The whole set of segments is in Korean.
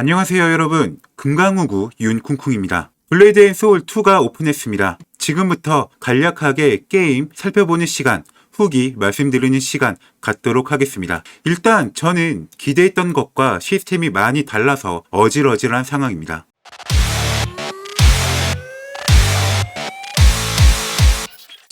안녕하세요 여러분. 금강우구 윤쿵쿵입니다. 블레이드 앤 소울 2가 오픈했습니다. 지금부터 간략하게 게임 살펴보는 시간 후기 말씀드리는 시간 갖도록 하겠습니다. 일단 저는 기대했던 것과 시스템이 많이 달라서 어질어질한 상황입니다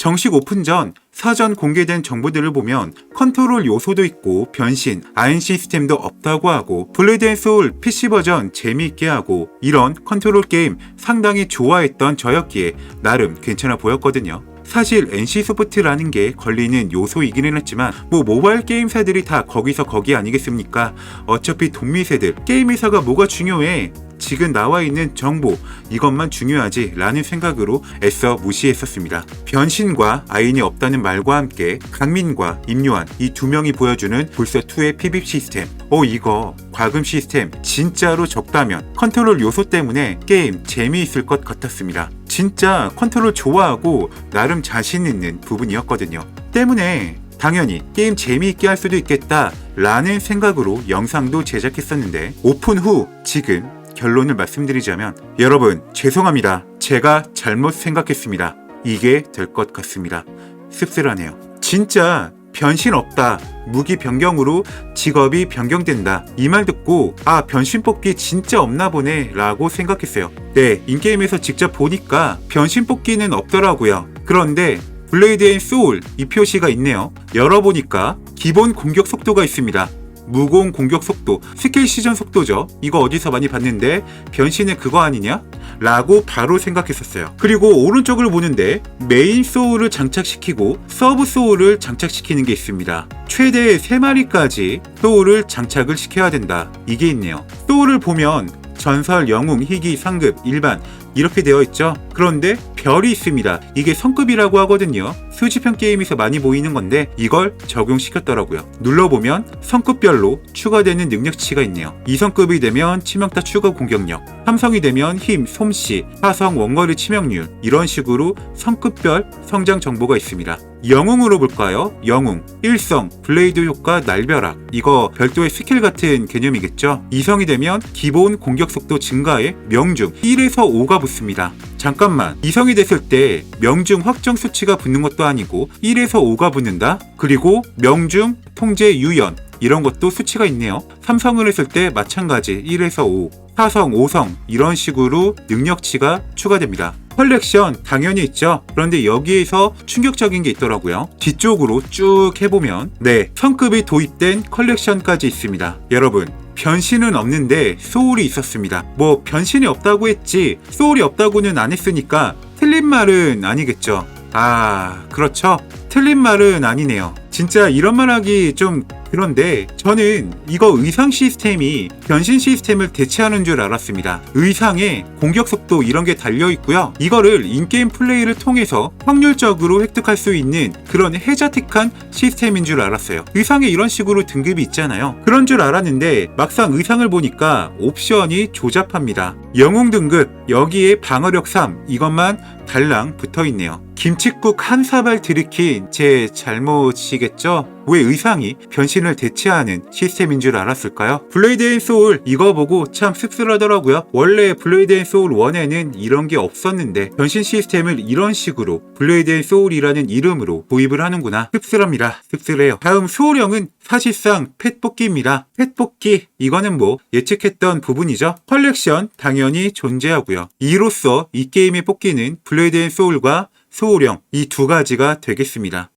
정식 오픈 전 사전 공개된 정보들을 보면 컨트롤 요소도 있고 변신, 아인 시스템도 없다고 하고 블레이드 앤 소울 PC 버전 재미있게 하고 이런 컨트롤 게임 상당히 좋아했던 저였기에 나름 괜찮아 보였거든요. 사실 NC소프트라는 게 걸리는 요소이기는 했지만 뭐 모바일 게임사들이 다 거기서 거기 아니겠습니까? 어차피 돈미세들 게임 회사가 뭐가 중요해? 지금 나와 있는 정보 이것만 중요하지 라는 생각으로 애써 무시했었습니다. 변신과 아인이 없다는 말과 함께 강민과 임요한 이 두 명이 보여주는 불사2의 PVP 시스템 어 이거 과금 시스템 진짜로 적다면 컨트롤 요소 때문에 게임 재미있을 것 같았습니다. 진짜 컨트롤 좋아하고 나름 자신 있는 부분이었거든요. 때문에 당연히 게임 재미있게 할 수도 있겠다 라는 생각으로 영상도 제작했었는데 오픈 후 지금 결론을 말씀드리자면 여러분 죄송합니다. 제가 잘못 생각했습니다. 이게 될 것 같습니다. 씁쓸하네요. 진짜 변신 없다. 무기 변경으로 직업이 변경된다. 이 말 듣고 아 변신 뽑기 진짜 없나 보네 라고 생각했어요. 네 인게임에서 직접 보니까 변신 뽑기는 없더라고요. 그런데 블레이드 앤 소울 이 표시가 있네요. 열어보니까 기본 공격 속도가 있습니다. 무공 공격 속도, 스킬 시전 속도죠. 이거 어디서 많이 봤는데 변신은 그거 아니냐? 라고 바로 생각했었어요. 그리고 오른쪽을 보는데 메인 소울을 장착시키고 서브 소울을 장착시키는 게 있습니다. 최대 3마리까지 소울을 장착을 시켜야 된다. 이게 있네요. 소울을 보면 전설, 영웅, 희귀, 상급, 일반 이렇게 되어 있죠. 그런데 별이 있습니다. 이게 성급이라고 하거든요. 수집형 게임에서 많이 보이는 건데 이걸 적용시켰더라고요. 눌러보면 성급별로 추가되는 능력치가 있네요. 2성급이 되면 치명타 추가 공격력, 3성이 되면 힘, 솜씨, 4성 원거리 치명률 이런 식으로 성급별 성장 정보가 있습니다. 영웅으로 볼까요? 영웅 1성 블레이드 효과 날벼락. 이거 별도의 스킬 같은 개념이겠죠? 2성이 되면 기본 공격 속도 증가에 명중. 1에서 5가 붙습니다. 잠깐만. 2성이 됐을 때 명중 확정 수치가 붙는 것도 아니고 1에서 5가 붙는다? 그리고 명중 통제 유연. 이런 것도 수치가 있네요. 3성을 했을 때 마찬가지. 1에서 5 4성 5성. 이런 식으로 능력치가 추가됩니다 컬렉션 당연히 있죠. 그런데 여기에서 충격적인 게 있더라고요. 뒤쪽으로 쭉 해보면 네 성급이 도입된 컬렉션까지 있습니다. 여러분 변신은 없는데 소울이 있었습니다. 뭐 변신이 없다고 했지 소울이 없다고는 안 했으니까 틀린 말은 아니겠죠. 아 그렇죠. 틀린 말은 아니네요. 진짜 이런 말 하기 좀 그런데 저는 이거 의상 시스템이 변신 시스템을 대체하는 줄 알았습니다. 의상에 공격 속도 이런 게 달려 있고요. 이거를 인게임 플레이를 통해서 확률적으로 획득할 수 있는 그런 해자틱한 시스템인 줄 알았어요. 의상에 이런 식으로 등급이 있잖아요. 그런 줄 알았는데 막상 의상을 보니까 옵션이 조잡합니다. 영웅 등급 여기에 방어력 3 이것만 달랑 붙어 있네요. 김치국 한 사발 들이킨 제 잘못이겠죠? 왜 의상이 변신을 대체하는 시스템인 줄 알았을까요? 블레이드 앤 소울 이거 보고 참 씁쓸하더라고요. 원래 블레이드 앤 소울 1에는 이런 게 없었는데 변신 시스템을 이런 식으로 블레이드 앤 소울이라는 이름으로 도입을 하는구나. 씁쓸합니다. 씁쓸해요. 다음 소울형은 사실상 펫 뽑기입니다. 펫 뽑기 이거는 뭐 예측했던 부분이죠. 컬렉션 당연히 존재하고요. 이로써 이 게임의 뽑기는 블 레이드 앤 소울과 소울형 이 두 가지가 되겠습니다.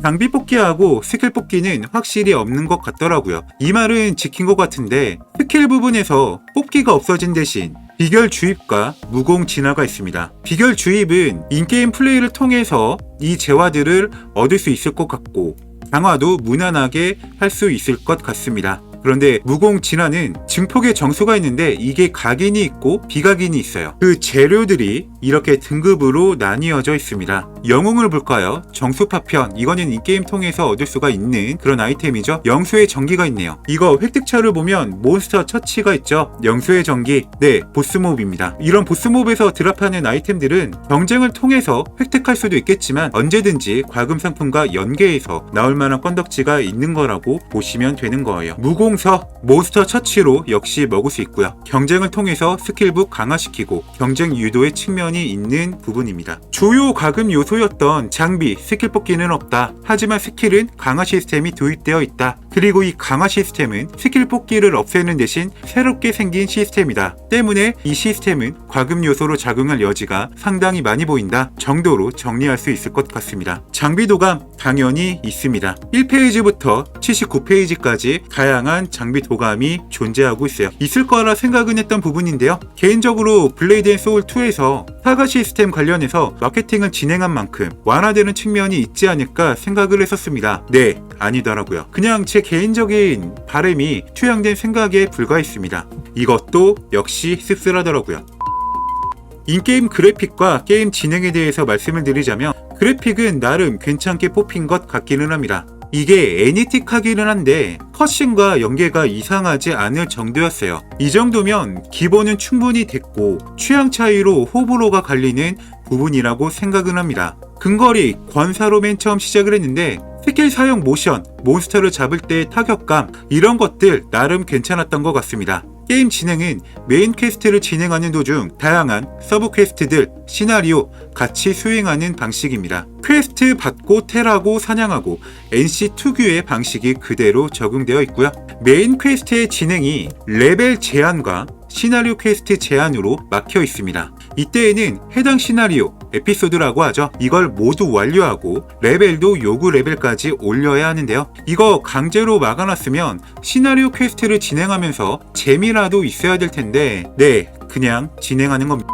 장비 뽑기하고 스킬 뽑기는 확실히 없는 것 같더라고요. 이 말은 지킨 것 같은데 스킬 부분에서 뽑기가 없어진 대신 비결 주입과 무공 진화가 있습니다. 비결 주입은 인게임 플레이를 통해서 이 재화들을 얻을 수 있을 것 같고 강화도 무난하게 할 수 있을 것 같습니다. 그런데 무공 진화는 증폭의 정수가 있는데 이게 각인이 있고 비각인이 있어요. 그 재료들이 이렇게 등급으로 나뉘어져 있습니다. 영웅을 볼까요? 정수 파편. 이거는 이 게임 통해서 얻을 수가 있는 그런 아이템이죠. 영수의 전기가 있네요. 이거 획득차를 보면 몬스터 처치가 있죠. 영수의 전기. 네 보스몹입니다. 이런 보스몹에서 드랍하는 아이템들은 경쟁을 통해서 획득할 수도 있겠지만 언제든지 과금 상품과 연계해서 나올 만한 건덕지가 있는 거라고 보시면 되는 거예요. 무공 서 몬스터 처치로 역시 먹을 수 있고요 경쟁을 통해서 스킬북 강화시키고 경쟁 유도의 측면이 있는 부분입니다 주요 과금 요소였던 장비, 스킬 뽑기는 없다. 하지만 스킬은 강화 시스템이 도입되어 있다. 그리고 이 강화 시스템은 스킬 뽑기를 없애는 대신 새롭게 생긴 시스템이다. 때문에 이 시스템은 과금 요소로 작용할 여지가 상당히 많이 보인다 정도로 정리할 수 있을 것 같습니다. 장비 도감 당연히 있습니다. 1페이지부터 79페이지까지 다양한 장비 도감이 존재하고 있어요. 있을 거라 생각은 했던 부분인데요. 개인적으로 블레이드 앤 소울 2에서 사가 시스템 관련해서 마케팅을 진행한 만큼 완화되는 측면이 있지 않을까 생각을 했었습니다. 네, 아니더라고요. 그냥 제 개인적인 바램이 투영된 생각에 불과했습니다. 이것도 역시 씁쓸하더라고요. 인게임 그래픽과 게임 진행에 대해서 말씀을 드리자면 그래픽은 나름 괜찮게 뽑힌 것 같기는 합니다. 이게 애니틱하기는 한데 컷신과 연계가 이상하지 않을 정도였어요. 이 정도면 기본은 충분히 됐고 취향 차이로 호불호가 갈리는 부분이라고 생각은 합니다. 근거리 권사로 맨 처음 시작을 했는데 스킬 사용 모션, 몬스터를 잡을 때의 타격감 이런 것들 나름 괜찮았던 것 같습니다. 게임 진행은 메인 퀘스트를 진행하는 도중 다양한 서브 퀘스트들, 시나리오 같이 수행하는 방식입니다. 퀘스트 받고 텔하고 사냥하고 NC 특유의 방식이 그대로 적용되어 있고요. 메인 퀘스트의 진행이 레벨 제한과 시나리오 퀘스트 제한으로 막혀 있습니다. 이때에는 해당 시나리오, 에피소드라고 하죠. 이걸 모두 완료하고 레벨도 요구 레벨까지 올려야 하는데요. 이거 강제로 막아놨으면 시나리오 퀘스트를 진행하면서 재미라도 있어야 될 텐데, 네, 그냥 진행하는 겁니다.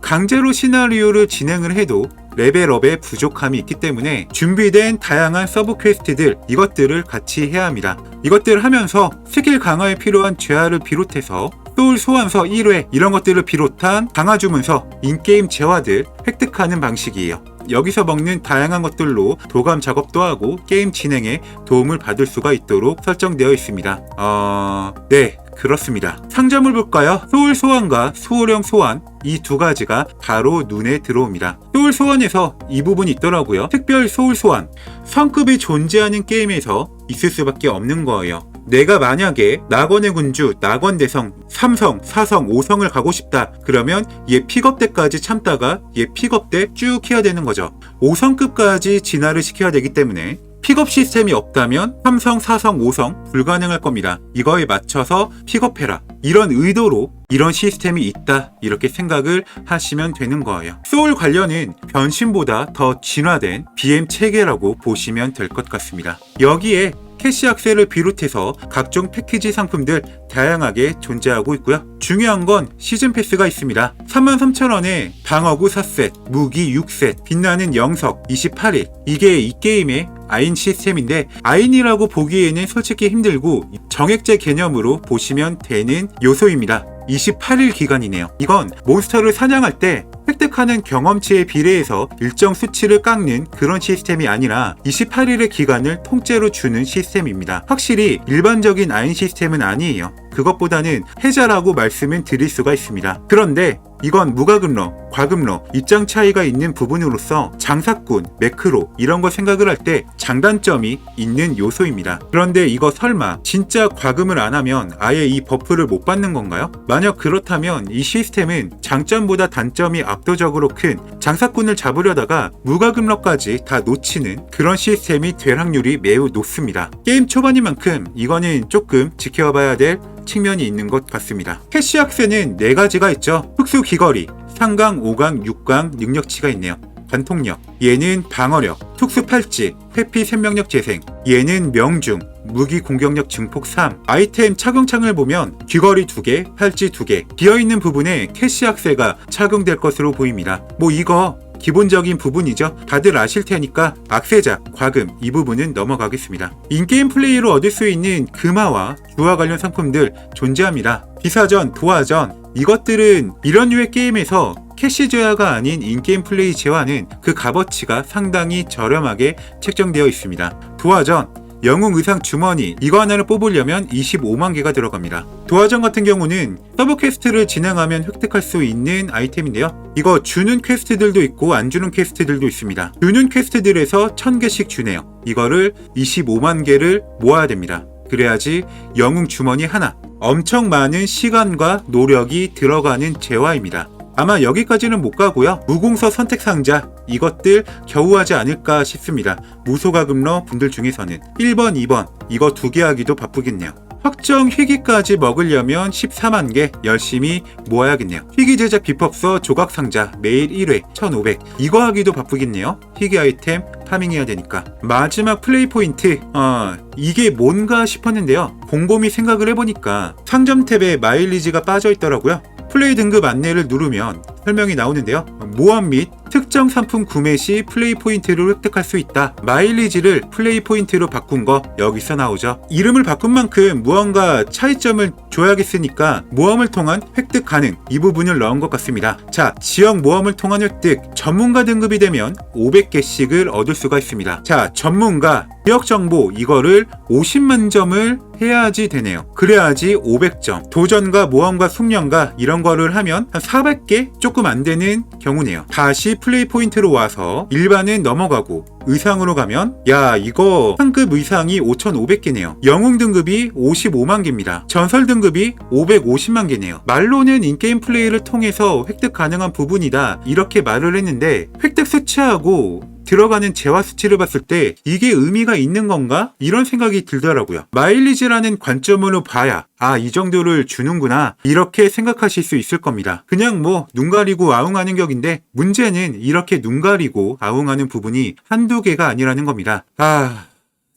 강제로 시나리오를 진행을 해도 레벨업에 부족함이 있기 때문에 준비된 다양한 서브 퀘스트들 이것들을 같이 해야 합니다. 이것들을 하면서 스킬 강화에 필요한 재화를 비롯해서 소울 소환서 1회 이런 것들을 비롯한 강화 주문서, 인게임 재화들 획득하는 방식이에요. 여기서 먹는 다양한 것들로 도감 작업도 하고 게임 진행에 도움을 받을 수가 있도록 설정되어 있습니다. 어... 네, 그렇습니다. 상점을 볼까요? 소울 소환과 소울형 소환 이 두 가지가 바로 눈에 들어옵니다. 소울 소환에서 이 부분이 있더라고요. 특별 소울 소환. 성급이 존재하는 게임에서 있을 수밖에 없는 거예요. 내가 만약에 낙원의 군주, 낙원대성, 삼성, 사성, 오성을 가고 싶다. 그러면 얘 픽업 때까지 참다가 얘 픽업 때 쭉 해야 되는 거죠. 5성급까지 진화를 시켜야 되기 때문에 픽업 시스템이 없다면 3성, 4성, 5성 불가능할 겁니다. 이거에 맞춰서 픽업해라. 이런 의도로 이런 시스템이 있다. 이렇게 생각을 하시면 되는 거예요. 소울 관련은 변신보다 더 진화된 BM 체계라고 보시면 될 것 같습니다. 여기에 캐시 악셀을 비롯해서 각종 패키지 상품들 다양하게 존재하고 있고요. 중요한 건 시즌 패스가 있습니다. 33,000원에 방어구 4셋, 무기 6셋, 빛나는 영석 28일. 이게 이 게임의 아인 시스템인데 아인이라고 보기에는 솔직히 힘들고 정액제 개념으로 보시면 되는 요소입니다. 28일 기간이네요. 이건 몬스터를 사냥할 때 획득하는 경험치에 비례해서 일정 수치를 깎는 그런 시스템이 아니라 28일의 기간을 통째로 주는 시스템입니다. 확실히 일반적인 아인 시스템은 아니에요. 그것보다는 해자라고 말씀을 드릴 수가 있습니다. 그런데 이건 무과금러, 과금러 입장 차이가 있는 부분으로서 장사꾼, 매크로 이런 거 생각을 할 때 장단점이 있는 요소입니다. 그런데 이거 설마 진짜 과금을 안 하면 아예 이 버프를 못 받는 건가요? 만약 그렇다면 이 시스템은 장점보다 단점이 압도적으로 큰 장사꾼을 잡으려다가 무과금러까지 다 놓치는 그런 시스템이 될 확률이 매우 높습니다. 게임 초반인 만큼 이거는 조금 지켜봐야 될 측면이 있는 것 같습니다. 캐시 악세는 네 가지가 있죠. 흑수 귀걸이, 3강, 5강, 6강 능력치가 있네요. 관통력, 얘는 방어력, 특수 팔찌, 회피 생명력 재생, 얘는 명중, 무기 공격력 증폭 3. 아이템 착용창을 보면 귀걸이 2개, 팔찌 2개, 비어있는 부분에 캐시 악세가 착용될 것으로 보입니다. 뭐 이거 기본적인 부분이죠. 다들 아실 테니까 악세자, 과금 이 부분은 넘어가겠습니다. 인게임 플레이로 얻을 수 있는 금화와 주화 관련 상품들 존재합니다. 기사전, 도화전 이것들은 이런 류의 게임에서 캐시 제화가 아닌 인게임 플레이 제화는 그 값어치가 상당히 저렴하게 책정되어 있습니다. 도화전 영웅 의상 주머니 이거 하나를 뽑으려면 25만 개가 들어갑니다. 도화전 같은 경우는 서브 퀘스트를 진행하면 획득할 수 있는 아이템인데요. 이거 주는 퀘스트들도 있고 안 주는 퀘스트들도 있습니다. 주는 퀘스트들에서 1000개씩 주네요. 이거를 25만 개를 모아야 됩니다. 그래야지 영웅 주머니 하나 엄청 많은 시간과 노력이 들어가는 재화입니다. 아마 여기까지는 못 가고요. 무공서 선택 상자 이것들 겨우 하지 않을까 싶습니다. 무소가금러 분들 중에서는 1번, 2번 이거 두 개 하기도 바쁘겠네요. 확정 희귀까지 먹으려면 14만 개 열심히 모아야겠네요. 희귀 제작 비법서 조각 상자 매일 1회 1500 이거 하기도 바쁘겠네요. 희귀 아이템 파밍해야 되니까. 마지막 플레이 포인트 어 이게 뭔가 싶었는데요. 곰곰이 생각을 해보니까 상점 탭에 마일리지가 빠져 있더라고요. 플레이 등급 안내를 누르면 설명이 나오는데요. 모험 및 특정 상품 구매 시 플레이 포인트를 획득할 수 있다. 마일리지를 플레이 포인트로 바꾼 거 여기서 나오죠. 이름을 바꾼 만큼 무언가 차이점을 줘야겠으니까 모험을 통한 획득 가능 이 부분을 넣은 것 같습니다. 자, 지역 모험을 통한 획득 전문가 등급이 되면 500개씩을 얻을 수가 있습니다. 자, 전문가 지역 정보 이거를 50만 점을 해야지 되네요. 그래야지 500점. 도전과 모험과 숙련과 이런 거를 하면 한 400개 조금 안 되는 경우네요. 다시 플레이 포인트로 와서 일반은 넘어가고 의상으로 가면 야 이거 상급 의상이 5,500개네요. 영웅 등급이 55만 개입니다. 전설 등급이 550만 개네요. 말로는 인게임 플레이를 통해서 획득 가능한 부분이다 이렇게 말을 했는데 획득 수치하고 들어가는 재화 수치를 봤을 때 이게 의미가 있는 건가? 이런 생각이 들더라고요. 마일리지라는 관점으로 봐야 아, 이 정도를 주는구나. 이렇게 생각하실 수 있을 겁니다. 그냥 뭐 눈 가리고 아웅하는 격인데 문제는 이렇게 눈 가리고 아웅하는 부분이 한두 개가 아니라는 겁니다. 아,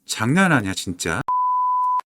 장난하냐 진짜.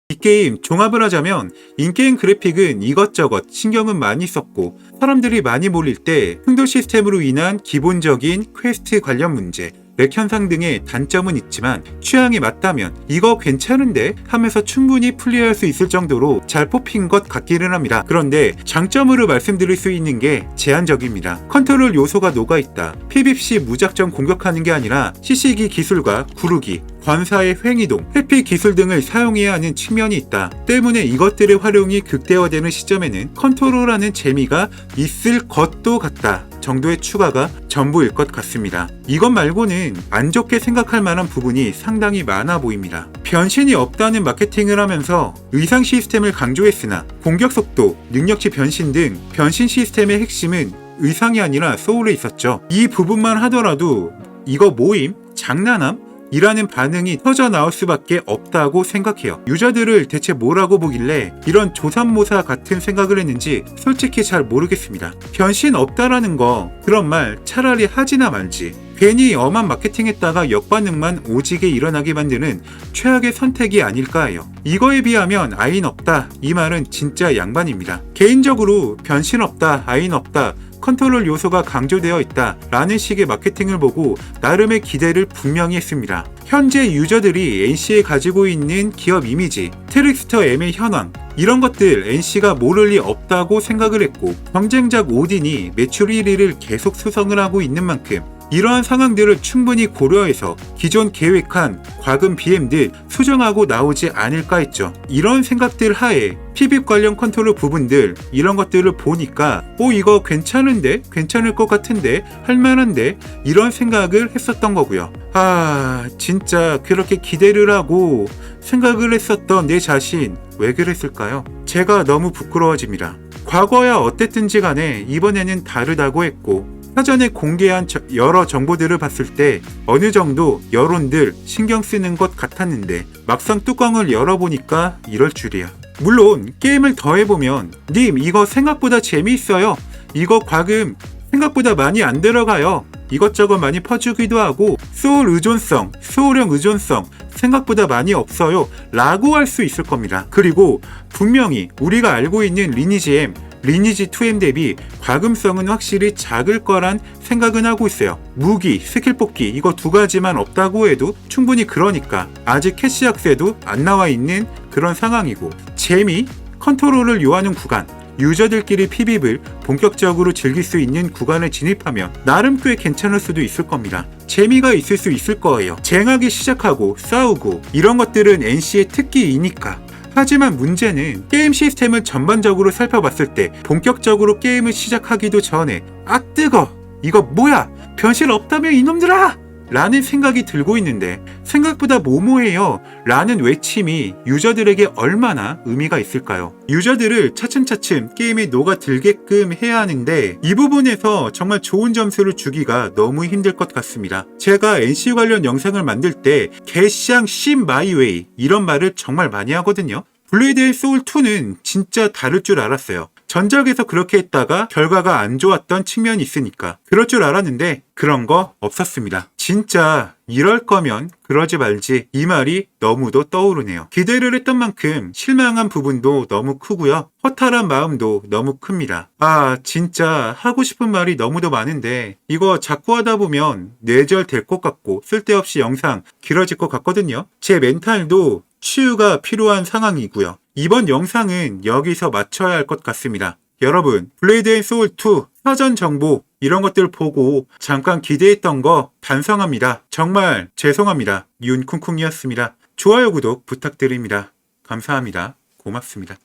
이 게임 종합을 하자면 인게임 그래픽은 이것저것 신경은 많이 썼고 사람들이 많이 몰릴 때 흥도 시스템으로 인한 기본적인 퀘스트 관련 문제 렉 현상 등의 단점은 있지만 취향에 맞다면 이거 괜찮은데 하면서 충분히 플레이할 수 있을 정도로 잘 뽑힌 것 같기는 합니다. 그런데 장점으로 말씀드릴 수 있는 게 제한적입니다. 컨트롤 요소가 녹아있다. PVC 무작정 공격하는 게 아니라 CC기 기술과 구르기, 관사의 횡이동, 회피 기술 등을 사용해야 하는 측면이 있다. 때문에 이것들의 활용이 극대화되는 시점에는 컨트롤하는 재미가 있을 것도 같다. 정도의 추가가 전부일 것 같습니다. 이것 말고는 안 좋게 생각할 만한 부분이 상당히 많아 보입니다. 변신이 없다는 마케팅을 하면서 의상 시스템을 강조했으나 공격 속도, 능력치 변신 등 변신 시스템의 핵심은 의상이 아니라 소울에 있었죠. 이 부분만 하더라도 이거 모임? 장난함? 이라는 반응이 터져 나올 수밖에 없다고 생각해요. 유저들을 대체 뭐라고 보길래 이런 조삼모사 같은 생각을 했는지 솔직히 잘 모르겠습니다. 변신 없다라는 거 그런 말 차라리 하지나 말지. 괜히 엄한 마케팅 했다가 역반응만 오지게 일어나게 만드는 최악의 선택이 아닐까 해요. 이거에 비하면 아인 없다. 이 말은 진짜 양반입니다. 개인적으로 변신 없다, 아인 없다. 컨트롤 요소가 강조되어 있다 라는 식의 마케팅을 보고 나름의 기대를 분명히 했습니다. 현재 유저들이 NC에 가지고 있는 기업 이미지, 트릭스터 M의 현황, 이런 것들 NC가 모를 리 없다고 생각을 했고 경쟁작 오딘이 매출 1위를 계속 수성을 하고 있는 만큼 이러한 상황들을 충분히 고려해서 기존 계획한 과금 BM들 수정하고 나오지 않을까 했죠. 이런 생각들 하에 PB 관련 컨트롤 부분들 이런 것들을 보니까 오 이거 괜찮은데 괜찮을 것 같은데 할만한데 이런 생각을 했었던 거고요. 아 진짜 그렇게 기대를 하고 생각을 했었던 내 자신 왜 그랬을까요? 제가 너무 부끄러워집니다. 과거야 어땠든지 간에 이번에는 다르다고 했고 사전에 공개한 저- 여러 정보들을 봤을 때 어느 정도 여론들 신경 쓰는 것 같았는데 막상 뚜껑을 열어보니까 이럴 줄이야. 물론 게임을 더 해보면 님 이거 생각보다 재미있어요. 이거 과금 생각보다 많이 안 들어가요. 이것저것 많이 퍼주기도 하고 소울 의존성, 소울형 의존성 생각보다 많이 없어요. 라고 할 수 있을 겁니다. 그리고 분명히 우리가 알고 있는 리니지 M, 리니지 2M 대비 과금성은 확실히 작을 거란 생각은 하고 있어요. 무기, 스킬 뽑기 이거 두 가지만 없다고 해도 충분히 그러니까 아직 캐시 약세도 안 나와 있는 그런 상황이고 재미, 컨트롤을 요하는 구간 유저들끼리 PVP를 본격적으로 즐길 수 있는 구간에 진입하면 나름 꽤 괜찮을 수도 있을 겁니다. 재미가 있을 수 있을 거예요. 쟁하게 시작하고 싸우고 이런 것들은 NC의 특기이니까. 하지만 문제는 게임 시스템을 전반적으로 살펴봤을 때 본격적으로 게임을 시작하기도 전에 아 뜨거! 이거 뭐야? 변신 없다며 이놈들아! 라는 생각이 들고 있는데 생각보다 모모해요 라는 외침이 유저들에게 얼마나 의미가 있을까요? 유저들을 차츰차츰 게임에 녹아들게끔 해야 하는데 이 부분에서 정말 좋은 점수를 주기가 너무 힘들 것 같습니다. 제가 NC 관련 영상을 만들 때 개샹 심 마이웨이 이런 말을 정말 많이 하거든요. 블레이드 소울 2는 진짜 다를 줄 알았어요. 전작에서 그렇게 했다가 결과가 안 좋았던 측면이 있으니까 그럴 줄 알았는데 그런 거 없었습니다. 진짜 이럴 거면 그러지 말지 이 말이 너무도 떠오르네요. 기대를 했던 만큼 실망한 부분도 너무 크고요. 허탈한 마음도 너무 큽니다. 아 진짜 하고 싶은 말이 너무도 많은데 이거 자꾸 하다 보면 뇌절 될 것 같고 쓸데없이 영상 길어질 것 같거든요. 제 멘탈도 치유가 필요한 상황이고요. 이번 영상은 여기서 마쳐야 할 것 같습니다. 여러분, 블레이드 앤 소울 2 사전 정보 이런 것들 보고 잠깐 기대했던 거 반성합니다. 정말 죄송합니다. 윤쿵쿵이었습니다. 좋아요, 구독 부탁드립니다. 감사합니다. 고맙습니다.